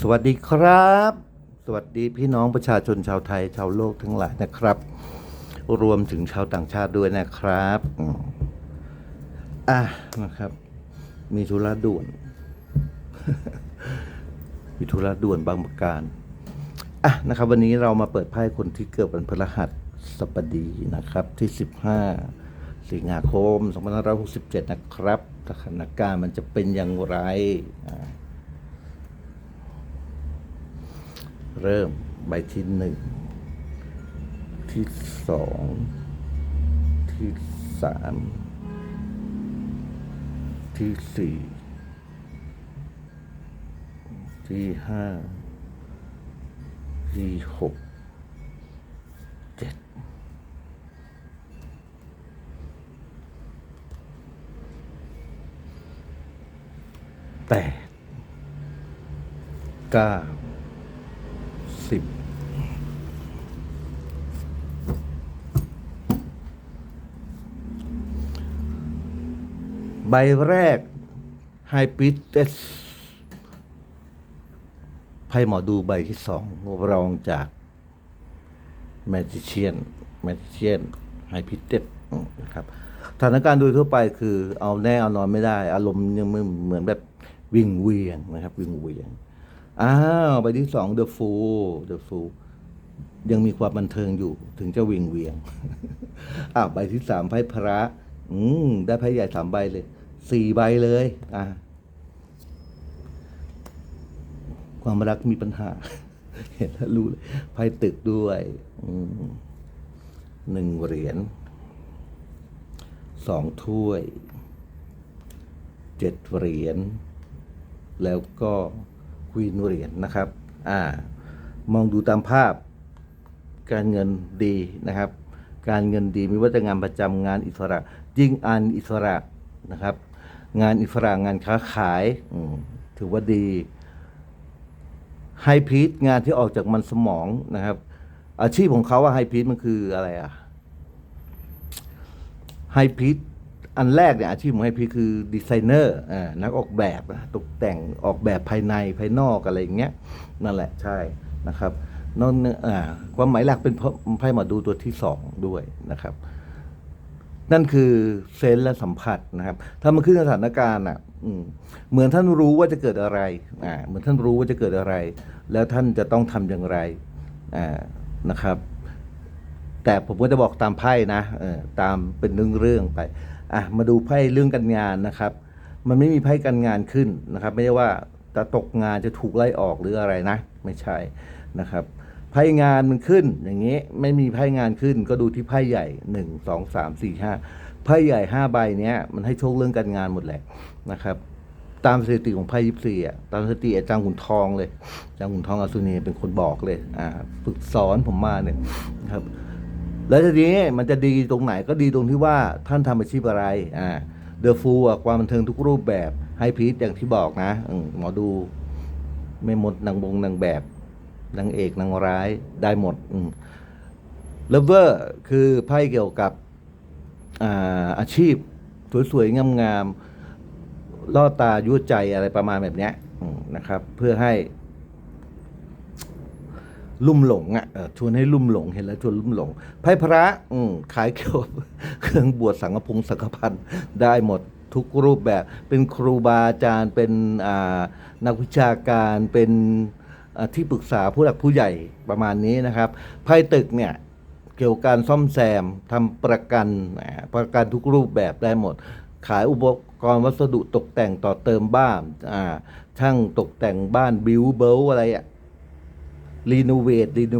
สวัสดีครับ สวัสดีพี่น้องประชาชนชาวไทยชาวโลกทั้งหลายนะครับ รวมถึงชาวต่างชาติด้วยนะครับอะนะครับ มีธุระด่วน มีธุระด่วนบางประการอะนะครับ วันนี้เรามาเปิดไพ่คนที่เกิดวันพฤหัสบดีนะครับที่ 15 สิงหาคม 2567 นะครับสถานการณ์มันจะเป็นอย่างไรอ่า เริ่มใบที่หนึ่งที่สองที่สามที่สี่ที่ห้าที่หกเจ็ดแปดเก้า สิบใบแรกไฮปิเตสไพ่หมอดูใบที่สองรองจากแมจิเชียนแมจิเชียนไฮพิเตสนะครับสถานการณ์โดยทั่วไปคือเอาแน่เอานอนไม่ได้ อารมณ์ยังไม่เหมือนแบบวิ่งเวียงนะครับ วิ่งเวียงอ้าวใบที่สองเดอะฟูเดอะฟูยังมีความบันเทิงอยู่ถึงจะวิงเวียงอ้าวใบที่สามไพ่พระ อืมได้ไพ่ใหญ่สามใบเลย สี่ใบเลย อ่าความรักมีปัญหา เห็นแล้วรู้เลยไพ่ตึกด้วยหนึ่งเหรียญสองถ้วยเจ็ดเหรียญแล้วก็ควีนเหรียญนะครับ อ่า มองดูตามภาพ การเงินดีนะครับ การเงินดีไม่ว่าจะงานประจำงานอิสระ ยิ่งอันอิสระนะครับ งานอิสระงานค้าขายถือว่าดีไฮพีทงานที่ออกจากมันสมองนะครับ อาชีพของเขาว่าไฮพีทมันคืออะไรอะไฮพีทอันแรกเนี่ยอาชีพของไฮพีทคือดีไซเนอร์นักออกแบบตกแต่งออกแบบภายในภายนอกอะไรอย่างเงี้ย นั่นแหละใช่นะครับนอกเนื้ออ่าความหมายหลักเป็นไพ่หมอดูตัวที่สองด้วยนะครับ นั่นคือเซนส์และสัมผัสนะครับ ถ้ามันขึ้นสถานการณ์อะเหมือนท่านรู้ว่าจะเกิดอะไรอ่าเหมือนท่านรู้ว่าจะเกิดอะไร แล้วท่านจะต้องทำอย่างไรอ่านะครับ แต่ผมก็จะบอกตามไพ่นะเออตามเป็นเรื่องเรื่องๆไปอะมาดูไพ่เรื่องการงานนะครับ มันไม่มีไพ่การงานขึ้นนะครับ ไม่ได้ว่าจะตกงานจะถูกไล่ออกหรืออะไรนะ ไม่ใช่นะครับ ไพ่งานมันขึ้น อย่างนี้ไม่มีไพ่งานขึ้น ก็ดูที่ไพ่ใหญ่หนึ่งสองสามสี่ห้าไพ่ใหญ่ห้าใบเนี้ยมันให้โชคเรื่องการงานหมดแหละนะครับตามสถิติของไพ่ยิปซีอะตามสถิติอาจารย์ขุนทองเลยอาจารย์ขุนทองอัศนีเป็นคนบอกเลยอ่าฝึกสอนผมมาเนี่ยครับ แล้วทีนี้มันจะดีตรงไหนก็ดีตรงที่ว่าท่านทำอาชีพอะไรอ่าเดอะฟูอะความบันเทิงทุกรูปแบบไฮพีทอย่างที่บอกนะหมอดูไม่หมดนางบงนางแบบ นางเอกนางร้ายได้หมดเลเวอร์คือไพ่เกี่ยวกับอาอาชีพ สวยๆ งามๆล่อตายั่วใจอะไรประมาณแบบนี้นะครับ เพื่อให้ ลุ่มหลงอะชวนให้ลุ่มหลงเห็นแล้วชวนลุ่มหลงไพ่พระขายเกี่ยวกับเครื่องบวชสังฆพงสังฆพันธ์ได้หมดทุกรูปแบบ เป็นครูบาอาจารย์เป็นนักวิชาการเป็น ที่ปรึกษาผู้หลักผู้ใหญ่ประมาณนี้นะครับไพ่ตึกเนี่ยเกี่ยวกับการซ่อมแซมทำประกันประกันทุกรูปแบบได้หมด ขายอุปกรณ์วัสดุตกแต่งต่อเติมบ้านช่างตกแต่งบ้านบิวเบิลอะไรอะรีโนเวทรีโน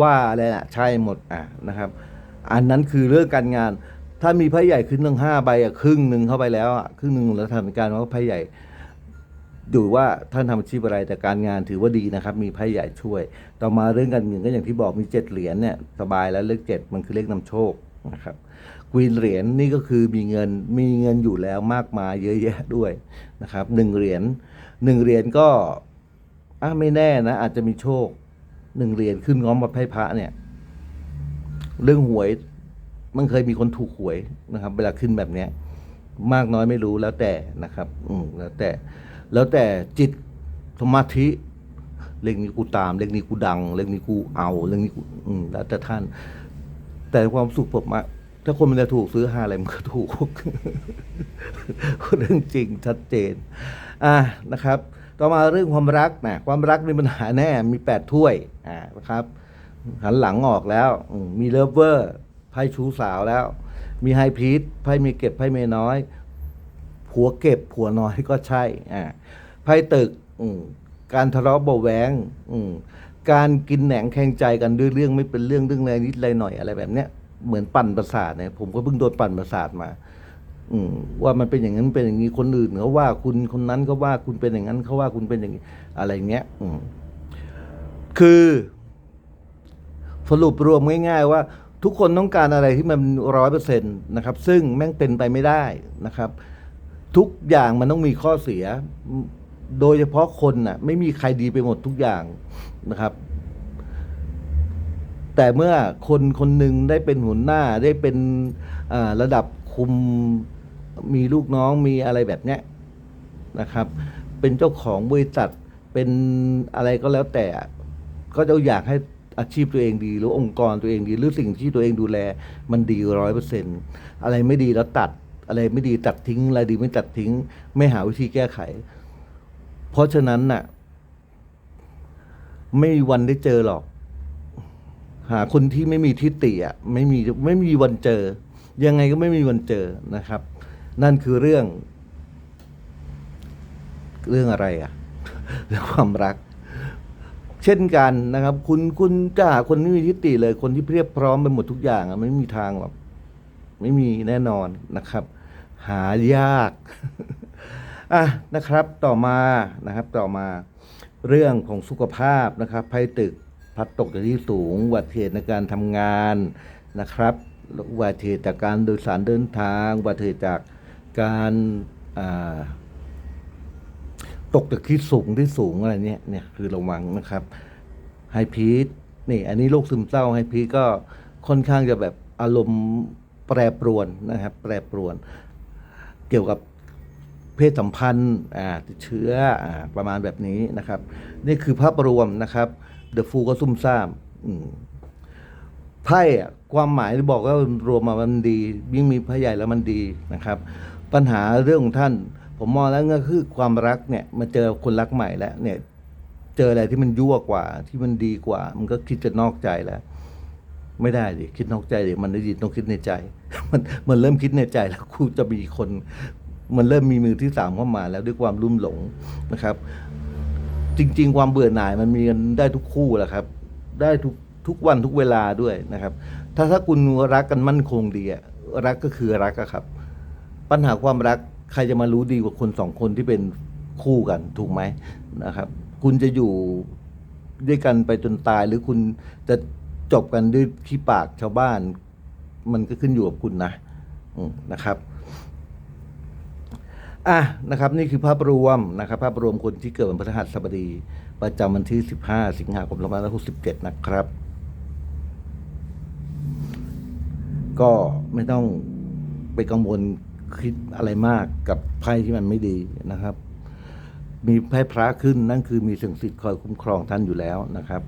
ว่าอะไรนะใช่หมดอะนะครับ อันนั้นคือเรื่องการงาน ถ้ามีไพ่ใหญ่ขึ้นตั้งห้าใบอะครึ่งหนึ่งเข้าไปแล้วอะครึ่งหนึ่งแล้วทำการว่าไพ่ใหญ่ ดูว่าท่านทำอาชีพอะไรแต่การงานถือว่าดีนะครับ มีไพ่ใหญ่ช่วย ต่อมาเรื่องการเงินก็อย่างที่บอกมีเจ็ดเหรียญเนี่ยสบายแล้วเลขเจ็ดมันคือเลขนำโชคนะครับกวีนเหรียญนี่ก็คือมีเงินมีเงินอยู่แล้วมากมายเยอะแยะด้วยนะครับหนึ่งเหรียญหนึ่งเหรียญก็อะไม่แน่นะ อาจจะมีโชคหนึ่งเหรียญขึ้นง้อมมาไพ่พระเนี่ย เรื่องหวยมันเคยมีคนถูกหวยนะครับ เวลาขึ้นแบบเนี้ย มากน้อยไม่รู้แล้วแต่นะครับ อืมแล้วแต่ แล้วแต่จิตสมาธิเลขนี้กูตามเลขนี้กูดังเลขนี้กูเอาเลขนี้กูอืมแล้วแต่ท่าน แต่ความสุขผมอะถ้าคนมันจะถูกซื้อหาอะไรมันก็ถูก เรื่องจริงชัดเจน อ่านะครับ ต่อมาเรื่องความรักนะความรักมีปัญหาแน่มีแปดถ้วยอ่านะครับ หันหลังออกแล้วมีเลิฟเวอร์ไพ่ชูสาวแล้ว มีไฮพีทไพ่มีเก็บไพ่เมน้อย ผัวเก็บผัวน้อยก็ใช่อ่าไพ่ตึกการทะเลาะเบาะแวงการกินแหนงแข่งใจกันด้วยเรื่องไม่เป็นเรื่องเรื่องอะไรนิดอะไรหน่อยอะไรแบบเนี้ยเหมือนปั่นประสาทเนี่ยผมก็เพิ่งโดนปั่นประสาทมา อืมว่ามันเป็นอย่างนั้นเป็นอย่างนี้คนอื่นเขาว่าคุณคนนั้นก็ว่าคุณเป็นอย่างนั้นเขาว่าคุณเป็นอย่างนี้ อะไรเงี้ย อืมคือ สรุปรวมง่าย ๆ ว่า ทุกคนต้องการอะไรที่มันร้อยเปอร์เซ็นต์นะครับ ซึ่งแม่งเป็นไปไม่ได้นะครับ ทุกอย่างมันต้องมีข้อเสีย โดยเฉพาะคนน่ะ ไม่มีใครดีไปหมดทุกอย่างนะครับ แต่เมื่อคนคนหนึ่งได้เป็นหัวหน้าได้เป็นระดับคุมมีลูกน้องมีอะไรแบบเนี้ยนะครับ เป็นเจ้าของบริษัทเป็นอะไรก็แล้วแต่ ก็จะอยากให้อาชีพตัวเองดี หรือองค์กรตัวเองดี หรือสิ่งที่ตัวเองดูแล มันดีร้อยเปอร์เซ็นอะไรไม่ดีแล้วตัด อะไรไม่ดีตัดทิ้งอะไรดีไม่ตัดทิ้ง ไม่หาวิธีแก้ไข เพราะฉะนั้นน่ะ ไม่มีวันได้เจอหรอก หาคนที่ไม่มีทิฏฐิอะไม่มีไม่มีวันเจอ ยังไงก็ไม่มีวันเจอนะครับ นั่นคือเรื่อง เรื่องอะไรอะเรื่องความรัก เช่นกันนะครับ คุณคุณจะหาคนไม่มีทิฏฐิเลย คนที่เพียบพร้อมไปหมดทุกอย่างอะไม่มีทางหรอก ไม่มีแน่นอนนะครับ หายากอะนะครับต่อมานะครับต่อมาเรื่องของสุขภาพนะครับภัยตึกพัดตกจากที่สูงอุบัติเหตุในการทำงานนะครับอุบัติเหตุจากการโดยสารเดินทางอุบัติเหตุจากการาตกจากที่สูงที่สูงอะไรเนี่ยเนี่ยคือระวังนะครับไฮพีทนี่อันนี้โรคซึมเศร้าไฮพีทก็ค่อนข้างจะแบบอารมณ์ แปรปรวนนะครับแปรปรวน เกี่ยวกับเพศสัมพันธ์อ่าติดเชื้ออ่าประมาณแบบนี้นะครับ นี่คือภาพรวมนะครับเดอะฟูก็ซุ่มซ่ามไพ่อะความหมายที่บอกว่ารวมมามันดี ยิ่งมีไพ่ใหญ่แล้วมันดีนะครับ ปัญหาเรื่องของท่าน ผมมองแล้วก็คือความรักเนี่ยมาเจอคนรักใหม่แล้วเนี่ย เจออะไรที่มันยั่วกว่าที่มันดีกว่า มันก็คิดจะนอกใจแล้ว ไม่ได้ดิคิดนอกใจดิมันได้ยินต้องคิดในใจ มันมันเริ่มคิดในใจแล้วกูจะมีคน มันเริ่มมีมือที่สามเข้ามาแล้วด้วยความรุ่มหลงนะครับ จริง ๆ ความเบื่อหน่ายมันมีกันได้ทุกคู่แหละครับ ได้ทุกทุกวันทุกเวลาด้วยนะครับ ถ้าถ้าคุณรักกันมั่นคงดีอะรักก็คือรักอะครับ ปัญหาความรักใครจะมารู้ดีกว่าคนสองคนที่เป็นคู่กันถูกไหมนะครับ คุณจะอยู่ด้วยกันไปจนตายหรือคุณจะ จบกันด้วยขี้ปากชาวบ้าน มันก็ขึ้นอยู่กับคุณนะนะครับอะนะครับ นี่คือภาพรวมนะครับ ภาพรวมคนที่เกิดวันพฤหัสบดี ประจำวันที่ 15 สิงหาคม2567 นะครับ ก็ไม่ต้องไปกังวลคิดอะไรมากกับไพ่ที่มันไม่ดีนะครับ มีไพ่พระขึ้นนั่นคือมีสิ่งศักดิ์สิทธิ์คอยคุ้มครองท่านอยู่แล้วนะครับ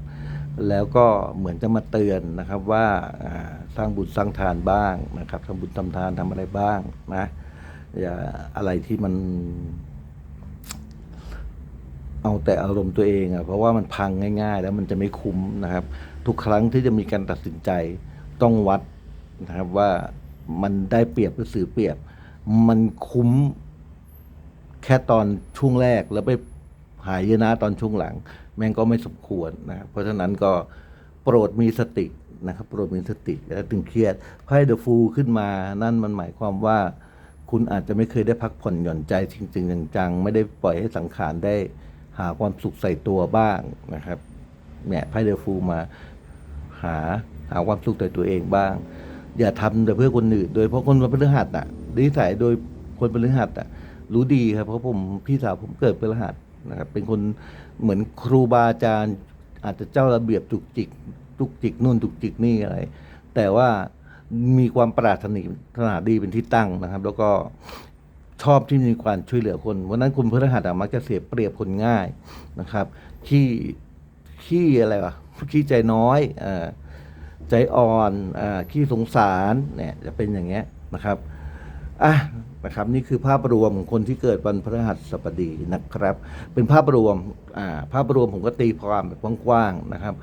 แล้วก็เหมือนจะมาเตือนนะครับว่าสร้างบุญสร้างทานบ้างนะครับทำบุญทำทานทำอะไรบ้างนะอย่าอะไรที่มัน เอาแต่อารมณ์ตัวเองอะ่ะเพราะว่ามันพังง่าย ๆ แล้วมันจะไม่คุ้มนะครับ ทุกครั้งที่จะมีการตัดสินใจต้องวัดนะครับว่ามันได้เปรียบหรือเสียเปรียบ มันคุ้มแค่ตอนช่วงแรกแล้วไปหายนะตอนช่วงหลัง แม่งก็ไม่สมควรนะเพราะฉะนั้นก็โปรดมีสตินะครับโปรดมีสติแล้วถึงเครียดไพ่เดอะฟูขึ้นมานั่นมันหมายความว่า คุณอาจจะไม่เคยได้พักผ่อนหย่อนใจจริงๆจังๆไม่ได้ปล่อยให้สังขารได้หาความสุขใส่ตัวบ้างนะครับเนี่ยไพ่เดอะฟูมาหาหาความสุขใส่ตัวเองบ้าง อย่าทำแต่เพื่อคนอื่น โดยเพราะคนพฤหัสอะนิสัยโดยคนพฤหัสอะรู้ดีครับเพราะผมพี่สาวผมเกิดพฤหัส นะครับเป็นคนเหมือนครูบาอาจารย์ อาจจะเจ้าระเบียบจุกจิกจุกจิกนู่นจุกจิกนี่อะไร แต่ว่ามีความปรารถนาดีเป็นที่ตั้งนะครับ แล้วก็ชอบที่มีความช่วยเหลือคนวันนั้นคุณพฤหัสอะมักจะเสียเปรียบคนง่ายนะครับที่ขี้อะไรวะขี้ใจน้อยอใจอ่อนอ่าขี้สงสารเนี่ยจะเป็นอย่างเงี้ยนะครับอะ นะครับนี่คือภาพรวมของคนที่เกิดวันพฤหัสบดีนะครับ เป็นภาพรวมอ่าภาพรวมผมก็ตีความแบบกว้างๆนะครับ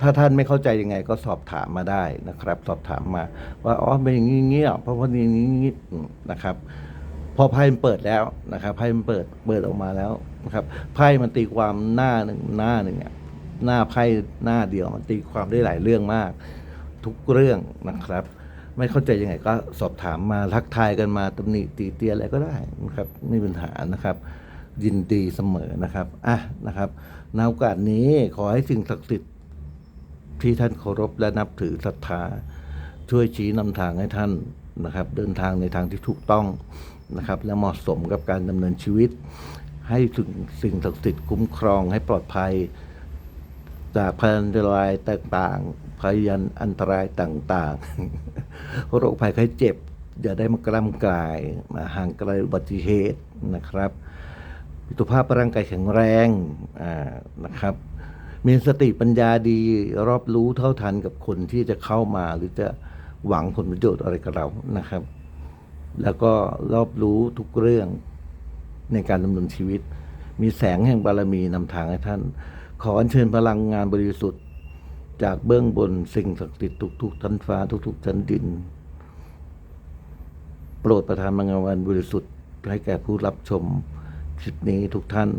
ถ้าท่านไม่เข้าใจยังไงก็สอบถามมาได้นะครับ สอบถามมาว่าอ๋อเป็นอย่างนี้เงี้ยเพราะว่าอย่างนี้นะครับ พอไพ่มันเปิดแล้วนะครับไพ่มันเปิดเปิดออกมาแล้วนะครับไพ่มันตีความหน้าหนึ่งหน้าหนึ่งหน้าไพ่หน้าเดียวมันตีความได้หลายเรื่องมาก ทุกเรื่องนะครับ ไม่เข้าใจยังไงก็สอบถามมาทักทายกันมาตำหนิตีเตียอะไรก็ได้นะครับไม่มีปัญหานะครับ ยินดีเสมอนะครับอะนะครับในโอกาสนี้ขอให้สิ่งศักดิ์สิทธิ์ที่ท่านเคารพและนับถือศรัทธาช่วยชี้นำทางให้ท่านนะครับ เดินทางในทางที่ถูกต้องนะครับ และเหมาะสมกับการดำเนินชีวิต ให้ถึงสิ่งศักดิ์สิทธิ์คุ้มครองให้ปลอดภัย จากภัยอันตรายต่างๆ ภัยอันตรายต่างๆ โรคภัยไข้เจ็บ อย่าได้มากล้ำกลายมาห่างไกลอุบัติเหตุนะครับสุขภาพร่างกายแข็งแรงนะครับ มีสติปัญญาดีรอบรู้เท่าทันกับคนที่จะเข้ามาหรือจะหวังผลประโยชน์อะไรกับเรานะครับ แล้วก็รอบรู้ทุกเรื่องในการดำเนินชีวิต มีแสงแห่งบารมีนำทางให้ท่าน ขออัญเชิญพลังงานบริสุทธิ์ จากเบื้องบนสิ่งศักดิ์สิทธิ์ทุกๆชั้นฟ้าทุกๆชั้นดิน โปรดประทานพลังงานบริสุทธิ์ให้แก่ผู้รับชมคลิปนี้ทุกท่าน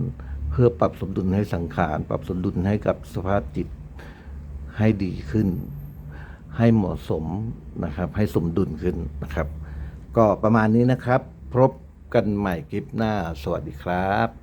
เพื่อปรับสมดุลให้สังขาร ปรับสมดุลให้กับสภาพจิตให้ดีขึ้น ให้เหมาะสมนะครับ ให้สมดุลขึ้นนะครับ ก็ประมาณนี้นะครับ พบกันใหม่คลิปหน้าสวัสดีครับ